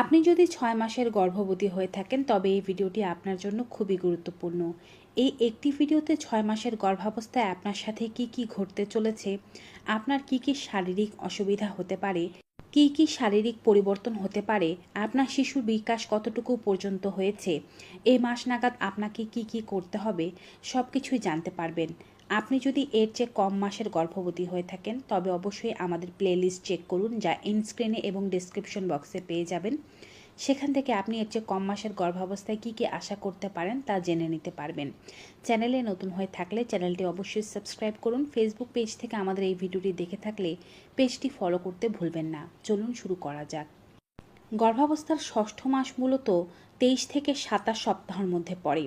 আপনি যদি ছয় মাসের গর্ভবতী হয়ে থাকেন, তবে এই ভিডিওটি আপনার জন্য খুবই গুরুত্বপূর্ণ। এই একটি ভিডিওতে ছয় মাসের গর্ভাবস্থায় আপনার সাথে কি কি ঘটতে চলেছে, আপনার কি কি শারীরিক অসুবিধা হতে পারে, কি কি শারীরিক পরিবর্তন হতে পারে, আপনার শিশুর বিকাশ কতটুকু পর্যন্ত হয়েছে এই মাস নাগাদ আপনাকে কি কি করতে হবে সব কিছুই জানতে পারবেন। আপনি যদি এর চেয়ে কম মাসের গর্ভবতী হয়ে থাকেন, তবে অবশ্যই আমাদের প্লেলিস্ট চেক করুন যা ইনস্ক্রিনে এবং ডিসক্রিপশন বক্সে পেয়ে যাবেন। সেখান থেকে আপনি এর চেয়ে কম মাসের গর্ভাবস্থায় কী কী আশা করতে পারেন তা জেনে নিতে পারবেন। চ্যানেলে নতুন হয়ে থাকলে চ্যানেলটি অবশ্যই সাবস্ক্রাইব করুন। ফেসবুক পেজ থেকে আমাদের এই ভিডিওটি দেখে থাকলে পেজটি ফলো করতে ভুলবেন না। চলুন শুরু করা যাক। গর্ভাবস্থার ষষ্ঠ মাস মূলত তেইশ থেকে সাতাশ সপ্তাহের মধ্যে পড়ে।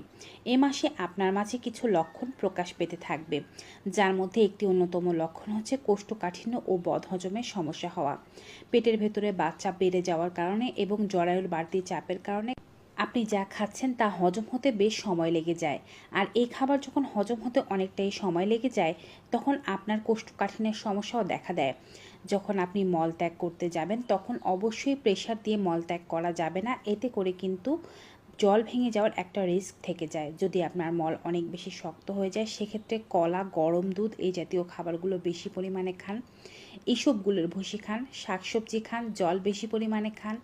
এ মাসে আপনার মাঝে কিছু লক্ষণ প্রকাশ পেতে থাকবে, যার মধ্যে একটি অন্যতম লক্ষণ হচ্ছে কোষ্ঠকাঠিন্য ও বদহজমের সমস্যা হওয়া। পেটের ভেতরে বাচ্চা বেড়ে যাওয়ার কারণে এবং জরায়ুর বাড়তি চাপের কারণে আপনি যা খাচ্ছেন তা হজম হতে বেশ সময় লেগে যায়। আর এই খাবার যখন হজম হতে অনেকটাই সময় লেগে যায়, তখন আপনার কোষ্ঠকাঠিন্যের সমস্যাও দেখা দেয়। যখন আপনি মল ত্যাগ করতে যাবেন, তখন অবশ্যই প্রেশার দিয়ে মল ত্যাগ করা যাবে না। এতে করে কিন্তু জল ভেঙে যাওয়ার একটা রিস্ক থেকে যায়। যদি আপনার মল অনেক বেশি শক্ত হয়ে যায়, সেক্ষেত্রে কলা, গরম দুধ, এই জাতীয় খাবারগুলো বেশি পরিমাণে খান। এইসবগুলোর ভুসি খান, শাকসবজি খান, জল বেশি পরিমাণে খান,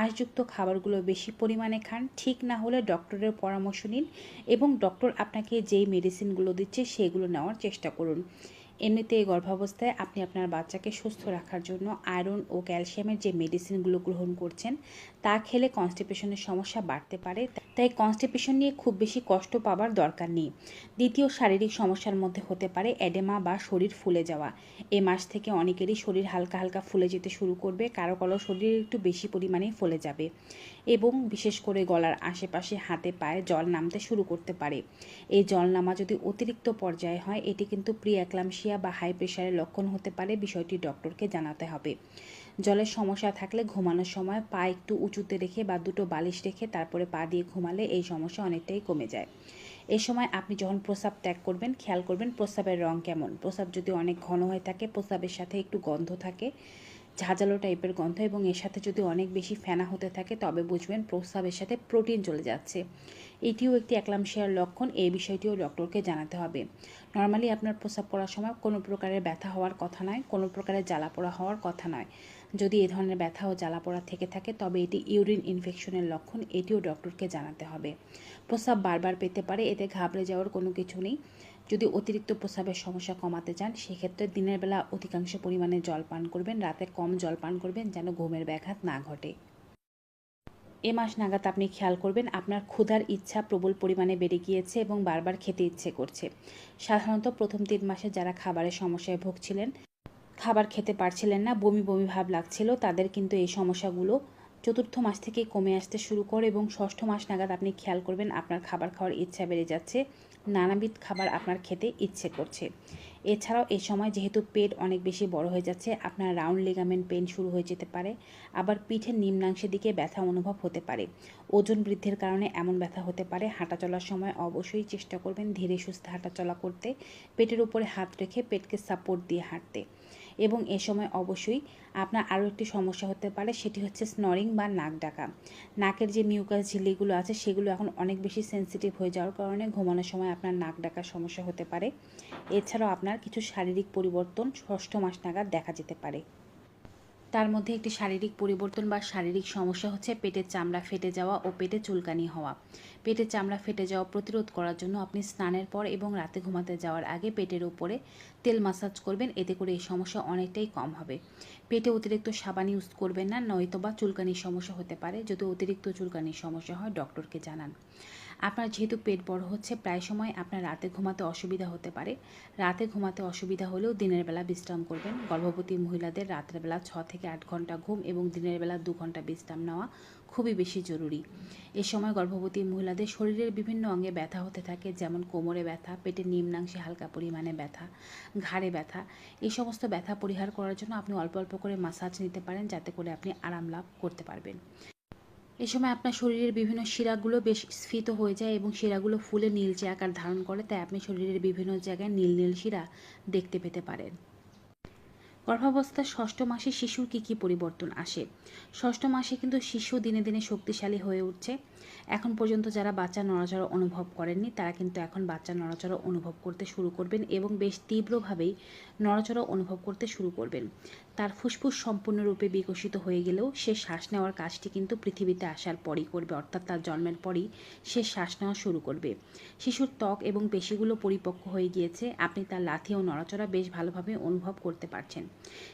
আঁশযুক্ত খাবারগুলো বেশি পরিমাণে খান। ঠিক না হলে ডক্টরের পরামর্শ নিন এবং ডক্টর আপনাকে যেই মেডিসিনগুলো দিচ্ছে, সেগুলো নেওয়ার চেষ্টা করুন। এমনিতে এই গর্ভাবস্থায় আপনি আপনার বাচ্চাকে সুস্থ রাখার জন্য আয়রন ও ক্যালসিয়ামের যে মেডিসিনগুলো গ্রহণ করছেন, তা খেলে কনস্টিপেশনের সমস্যা বাড়তে পারে। তাই কনস্টিপেশন নিয়ে খুব বেশি কষ্ট পাবার দরকার নেই। দ্বিতীয় শারীরিক সমস্যার মধ্যে হতে পারে অ্যাডেমা বা শরীর ফুলে যাওয়া। এ মাস থেকে অনেকেরই শরীর হালকা হালকা ফুলে যেতে শুরু করবে, কারও কারও শরীর একটু বেশি পরিমাণে ফুলে যাবে এবং বিশেষ করে গলার আশেপাশে হাতে পায়ে জল নামতে শুরু করতে পারে। এই জল নামা যদি অতিরিক্ত পর্যায়ে হয়, এটি কিন্তু প্রি অ্যাক্লামশিয়া বা হাই প্রেশারের লক্ষণ হতে পারে, বিষয়টি ডক্টরকে জানাতে হবে। জলের সমস্যা থাকলে ঘুমানোর সময় পা একটু উঁচুতে রেখে বা দুটো বালিশ রেখে তারপরে পা দিয়ে ঘুমালে এই সমস্যা অনেকটাই কমে যায়। এ সময় আপনি যখন প্রস্রাব ত্যাগ করবেন, খেয়াল করবেন প্রস্রাবের রং কেমন। প্রস্রাব যদি অনেক ঘন হয়ে থাকে, প্রস্রাবের সাথে একটু গন্ধ থাকে ঝাঁঝালো টাইপের গন্ধ এবং এর সাথে যদি অনেক বেশি ফেনা হতে থাকে, তবে বুঝবেন প্রস্রাবের সাথে প্রোটিন চলে যাচ্ছে। এটিও একটি একলামশিয়ার লক্ষণ। এই বিষয়টিও ডক্টরকে জানাতে হবে। নর্মালি আপনার প্রস্রাব করার সময় কোনো প্রকারের ব্যথা হওয়ার কথা নয়, কোনো প্রকারের জ্বালা পোড়া হওয়ার কথা নয়। যদি এ ধরনের ব্যথা ও জ্বালা পোড়া থেকে থাকে, তবে এটি ইউরিন ইনফেকশনের লক্ষণ, এটিও ডক্টরকে জানাতে হবে। প্রস্রাব বারবার পেতে পারে, এতে ঘাবড়ে যাওয়ার কোনো কিছু নেই। যদি অতিরিক্ত প্রস্রাবের সমস্যা কমাতে চান, সেক্ষেত্রে দিনের বেলা অধিকাংশ পরিমাণে জল পান করবেন, রাতে কম জল পান করবেন, যেন ঘুমের ব্যাঘাত না ঘটে। এ মাস নাগাদ আপনি খেয়াল করবেন, আপনার ক্ষুধার ইচ্ছা প্রবল পরিমাণে বেড়ে গিয়েছে এবং বারবার খেতে ইচ্ছে করছে। সাধারণত প্রথম তিন মাসে যারা খাবারের সমস্যায় ভুগছিলেন খাবার খেতে পারছিলেন না, বমি বমি ভাব লাগছিল, তাদের কিন্তু এই সমস্যাগুলো চতুর্থ মাস থেকে কমে আসতে শুরু করে এবং ষষ্ঠ মাস নাগাদ আপনি খেয়াল করবেন আপনার খাবার খাওয়ার ইচ্ছা বেড়ে যাচ্ছে, নানাবিধ খাবার আপনার খেতে ইচ্ছে করছে। এছাড়াও এই সময় যেহেতু পেট অনেক বেশি বড় হয়ে যাচ্ছে, আপনার রাউন্ড লিগামেন্ট পেন শুরু হয়ে যেতে পারে, আবার পিঠের নিম্নাংশের দিকে ব্যথা অনুভব হতে পারে। ওজন বৃদ্ধির কারণে এমন ব্যথা হতে পারে, হাঁটা চলার সময় অবশ্যই চেষ্টা করবেন ধীরে সুস্থে হাঁটাচলা করতে, পেটের উপরে হাত রেখে পেটকে সাপোর্ট দিয়ে হাঁটতে। এবং এ সময় অবশ্যই আপনার আরও একটি সমস্যা হতে পারে, সেটি হচ্ছে স্নরিং বা নাক ডাকা। নাকের যে মিউকাস ঝিল্লিগুলো আছে, সেগুলো এখন অনেক বেশি সেন্সিটিভ হয়ে যাওয়ার কারণে ঘুমানোর সময় আপনার নাক ডাকার সমস্যা হতে পারে। এছাড়াও আপনার কিছু শারীরিক পরিবর্তন, ষষ্ঠ মাস নাগাদ দেখা যেতে পারে। তার মধ্যে একটি শারীরিক পরিবর্তন বা শারীরিক সমস্যা হচ্ছে পেটের চামড়া ফেটে যাওয়া ও পেটে চুলকানি হওয়া। পেটের চামড়া ফেটে যাওয়া প্রতিরোধ করার জন্য আপনি স্নানের পর এবং রাতে ঘুমাতে যাওয়ার আগে পেটের উপরে তেল মাসাজ করবেন, এতে করে এই সমস্যা অনেকটাই কম হবে। পেটে অতিরিক্ত সাবান ইউজ করবেন না নয়তো বা চুলকানির সমস্যা হতে পারে। যদি অতিরিক্ত চুলকানির সমস্যা হয় ডক্টরকে জানান। আপনার যেহেতু পেট বড় হচ্ছে, প্রায় সময় আপনার রাতে ঘুমাতে অসুবিধা হতে পারে। রাতে ঘুমাতে অসুবিধা হলেও দিনের বেলা বিশ্রাম করবেন। গর্ভবতী মহিলাদের রাতের বেলা ছ থেকে আট ঘণ্টা ঘুম এবং দিনের বেলা দু ঘণ্টা বিশ্রাম নেওয়া খুবই বেশি জরুরি। এ সময় গর্ভবতী মহিলাদের শরীরের বিভিন্ন অঙ্গে ব্যথা হতে থাকে, যেমন কোমরে ব্যথা, পেটের নিম্নাংশে হালকা পরিমাণে ব্যথা, ঘাড়ে ব্যথা। এই সমস্ত ব্যথা পরিহার করার জন্য আপনি অল্প অল্প করে মাসাজ নিতে পারেন, যাতে করে আপনি আরাম লাভ করতে পারবেন। এ সময় আপনার শরীরের বিভিন্ন শিরাগুলো বেশ স্ফীত হয়ে যায় এবং শিরাগুলো ফুলে নীলচে আকার ধারণ করে, তাই আপনি শরীরের বিভিন্ন জায়গায় নীল নীল শিরা দেখতে পেতে পারেন। গর্ভাবস্থার ষষ্ঠ মাসে শিশুর কী কী পরিবর্তন আসে? ষষ্ঠ মাসে কিন্তু শিশু দিনে দিনে শক্তিশালী হয়ে উঠছে। এখন পর্যন্ত যারা বাচ্চা নড়াচড়া অনুভব করেননি, তারা কিন্তু এখন বাচ্চা নড়াচড়া অনুভব করতে শুরু করবেন এবং বেশ তীব্রভাবেই নড়াচড়া অনুভব করতে শুরু করবেন। তার ফুসফুস সম্পূর্ণরূপে বিকশিত হয়ে গেলেও সে শ্বাস নেওয়ার কাজটি কিন্তু পৃথিবীতে আসার পরই করবে, অর্থাৎ তার জন্মের পরই সে শ্বাস নেওয়া শুরু করবে। শিশুর ত্বক এবং পেশিগুলো পরিপক্ক হয়ে গিয়েছে, আপনি তার লাথি ও নড়াচড়া বেশ ভালোভাবে অনুভব করতে পারছেন।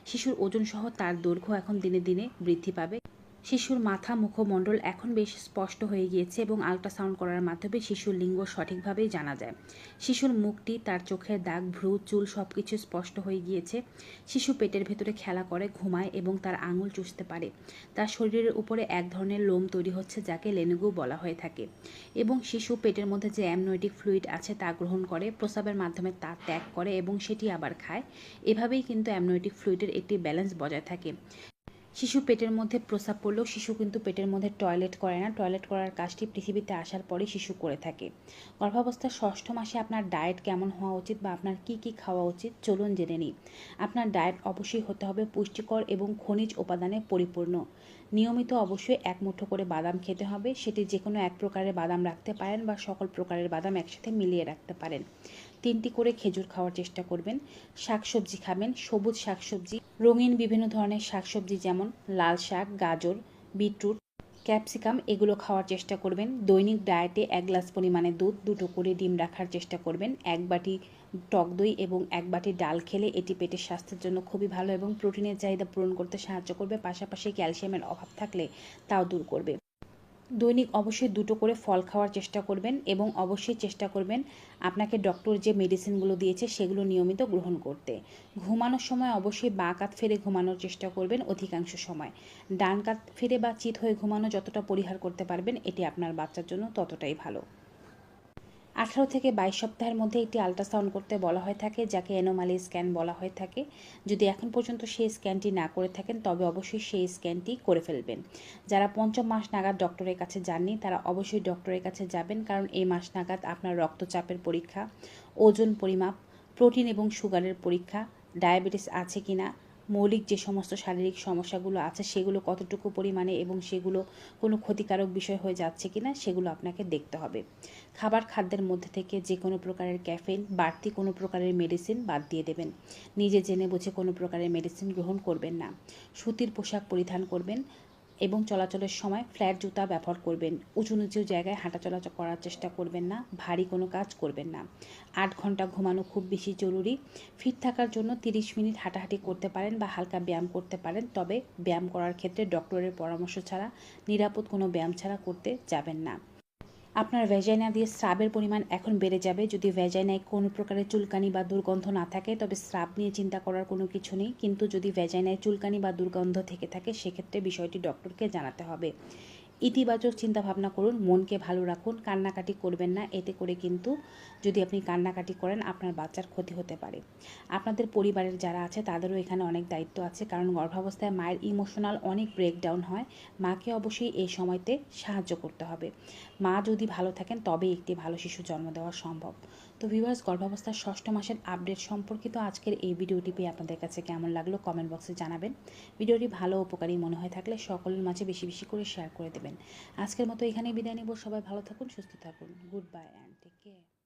শিশুর ওজন সহ তার দৈর্ঘ্য এখন দিনে দিনে বৃদ্ধি পাবে। শিশুর মাথা মুখমণ্ডল এখন বেশ স্পষ্ট হয়ে গিয়েছে এবং আল্ট্রাসাউন্ড করার মাধ্যমে শিশুর লিঙ্গ সঠিকভাবেই জানা যায়। শিশুর মুখটি, তার চোখের দাগ, ভ্রু, চুল সব কিছু স্পষ্ট হয়ে গিয়েছে। শিশু পেটের ভেতরে খেলা করে, ঘুমায় এবং তার আঙুল চুষতে পারে। তার শরীরের উপরে এক ধরনের লোম তৈরি হচ্ছে যাকে লেনুগু বলা হয়ে থাকে এবং শিশু পেটের মধ্যে যে অ্যামনোয়েটিক ফ্লুইড আছে তা গ্রহণ করে, প্রস্রাবের মাধ্যমে তা ত্যাগ করে এবং সেটি আবার খায়। এভাবেই কিন্তু অ্যামনোয়েটিক ফ্লুইডের একটি ব্যালেন্স বজায় থাকে। শিশু পেটের মধ্যে প্রস্রাব পড়লেও শিশু কিন্তু পেটের মধ্যে টয়লেট করে না। টয়লেট করার কাজটি পৃথিবীতে আসার পরে শিশু করে থাকে। গর্ভাবস্থার ষষ্ঠ মাসে আপনার ডায়েট কেমন হওয়া উচিত বা আপনার কি কি খাওয়া উচিত চলুন জেনে নিই। আপনার ডায়েট অবশ্যই হতে হবে পুষ্টিকর এবং খনিজ উপাদানে পরিপূর্ণ। নিয়মিত অবশ্যই এক মুঠো করে বাদাম খেতে হবে। সেটি যে কোনো এক প্রকারের বাদাম রাখতে পারেন বা সকল প্রকারের বাদাম একসাথে মিলিয়ে রাখতে পারেন। তিনটি করে খেজুর খাওয়ার চেষ্টা করবেন। শাকসবজি খাবেন, সবুজ শাকসবজি, রঙিন বিভিন্ন ধরনের শাকসবজি যেমন লাল শাক, গাজর, বিটরুট, ক্যাপসিকাম, এগুলো খাওয়ার চেষ্টা করবেন। দৈনিক ডায়েটে এক গ্লাস পরিমাণে দুধ, দুটো করে ডিম রাখার চেষ্টা করবেন। এক বাটি টক দই এবং এক বাটি ডাল খেলে এটি পেটের স্বাস্থ্যের জন্য খুবই ভালো এবং প্রোটিনের চাহিদা পূরণ করতে সাহায্য করবে। পাশাপাশি ক্যালসিয়ামের অভাব থাকলে তাও দূর করবে। দৈনিক অবশ্যই দুটো করে ফল খাওয়ার চেষ্টা করবেন এবং অবশ্যই চেষ্টা করবেন আপনাকে ডক্টর যে মেডিসিনগুলো দিয়েছে সেগুলো নিয়মিত গ্রহণ করতে। ঘুমানোর সময় অবশ্যই বাঁ কাত ফেরে ঘুমানোর চেষ্টা করবেন অধিকাংশ সময়। ডান কাত ফেরে বা চিত হয়ে ঘুমানো যতটা পরিহার করতে পারবেন, এটি আপনার বাচ্চার জন্য ততটাই ভালো। আঠারো থেকে বাইশ সপ্তাহের মধ্যে একটি আল্ট্রাসাউন্ড করতে বলা হয়ে থাকে, যাকে অ্যানোমালি স্ক্যান বলা হয়ে থাকে। যদি এখন পর্যন্ত সেই স্ক্যানটি না করে থাকেন, তবে অবশ্যই সেই স্ক্যানটি করে ফেলবেন। যারা পঞ্চম মাস নাগাদ ডক্টরের কাছে যাননি, তারা অবশ্যই ডক্টরের কাছে যাবেন, কারণ এই মাস নাগাদ আপনার রক্তচাপের পরীক্ষা, ওজন পরিমাপ প্রোটিন এবং সুগারের পরীক্ষা ডায়াবেটিস আছে কি না মৌলিক যে সমস্ত শারীরিক সমস্যাগুলো আছে, সেগুলো কতটুকু পরিমাণে এবং সেগুলো কোনো ক্ষতিকারক বিষয় হয়ে যাচ্ছে কিনা, সেগুলো আপনাকে দেখতে হবে। খাবার খাদ্যের মধ্যে থেকে যে কোনো প্রকারের ক্যাফেন বাড়তি কোনো প্রকারের মেডিসিন বাদ দিয়ে দেবেন। নিজে জেনে বুঝে কোনো প্রকারের মেডিসিন গ্রহণ করবেন না। সুতির পোশাক পরিধান করবেন। এবং চলাচলের সময় ফ্ল্যাট জুতা ব্যবহার করবেন। উঁচু নিচু জায়গায় হাঁটা চলাচল করার চেষ্টা করবেন না, ভারী কোনো কাজ করবেন না। আট ঘণ্টা ঘুমানো খুব বেশি জরুরি। ফিট থাকার জন্য তিরিশ মিনিট হাঁটাহাঁটি করতে পারেন বা হালকা ব্যায়াম করতে পারেন, তবে ব্যায়াম করার ক্ষেত্রে ডক্টরের পরামর্শ ছাড়া, নিরাপদ কোনো ব্যায়াম ছাড়া করতে যাবেন না। আপনার ভ্যাজাইনা দিয়ে স্রাবের পরিমাণ এখন বেড়ে যাবে। যদি ভ্যাজাইনায় কোনো প্রকারের চুলকানি বা দুর্গন্ধ না থাকে, তবে স্রাব নিয়ে চিন্তা করার কোনো কিছু নেই। কিন্তু যদি ভ্যাজাইনায় চুলকানি বা দুর্গন্ধ থেকে থাকে, সেক্ষেত্রে বিষয়টি ডক্টরকে জানাতে হবে। ইতিবাচক চিন্তা ভাবনা করুন, মনকে ভালো রাখুন, কান্নাকাটি করবেন না। এতে করে কিন্তু যদি আপনি কান্নাকাটি করেন, আপনার বাচ্চার ক্ষতি হতে পারে। আপনাদের পরিবারের যারা আছে, তাদেরও এখানে অনেক দায়িত্ব আছে। কারণ গর্ভাবস্থায় মায়ের ইমোশনাল অনেক ব্রেকডাউন হয়। মাকে অবশ্যই এই সময়তে সাহায্য করতে হবে। মা যদি ভালো থাকেন তবে একটি ভালো শিশু জন্ম দেওয়া সম্ভব। তো ভিউয়ার্স গর্ভাবস্থার ষষ্ঠ মাসের আপডেট সম্পর্কিত আজকের এই ভিডিওটি পেয়ে আপনাদের কাছে কেমন লাগল কমেন্ট বক্সে জানাবেন। ভিডিওটি ভালো উপকারী মনে হয় থাকলে সকলের মাঝে বেশি বেশি করে শেয়ার করে দেবেন। আজকের মতো এখানেই বিদায় নেব। সবাই ভালো থাকুন, সুস্থ থাকুন। Good bye and take care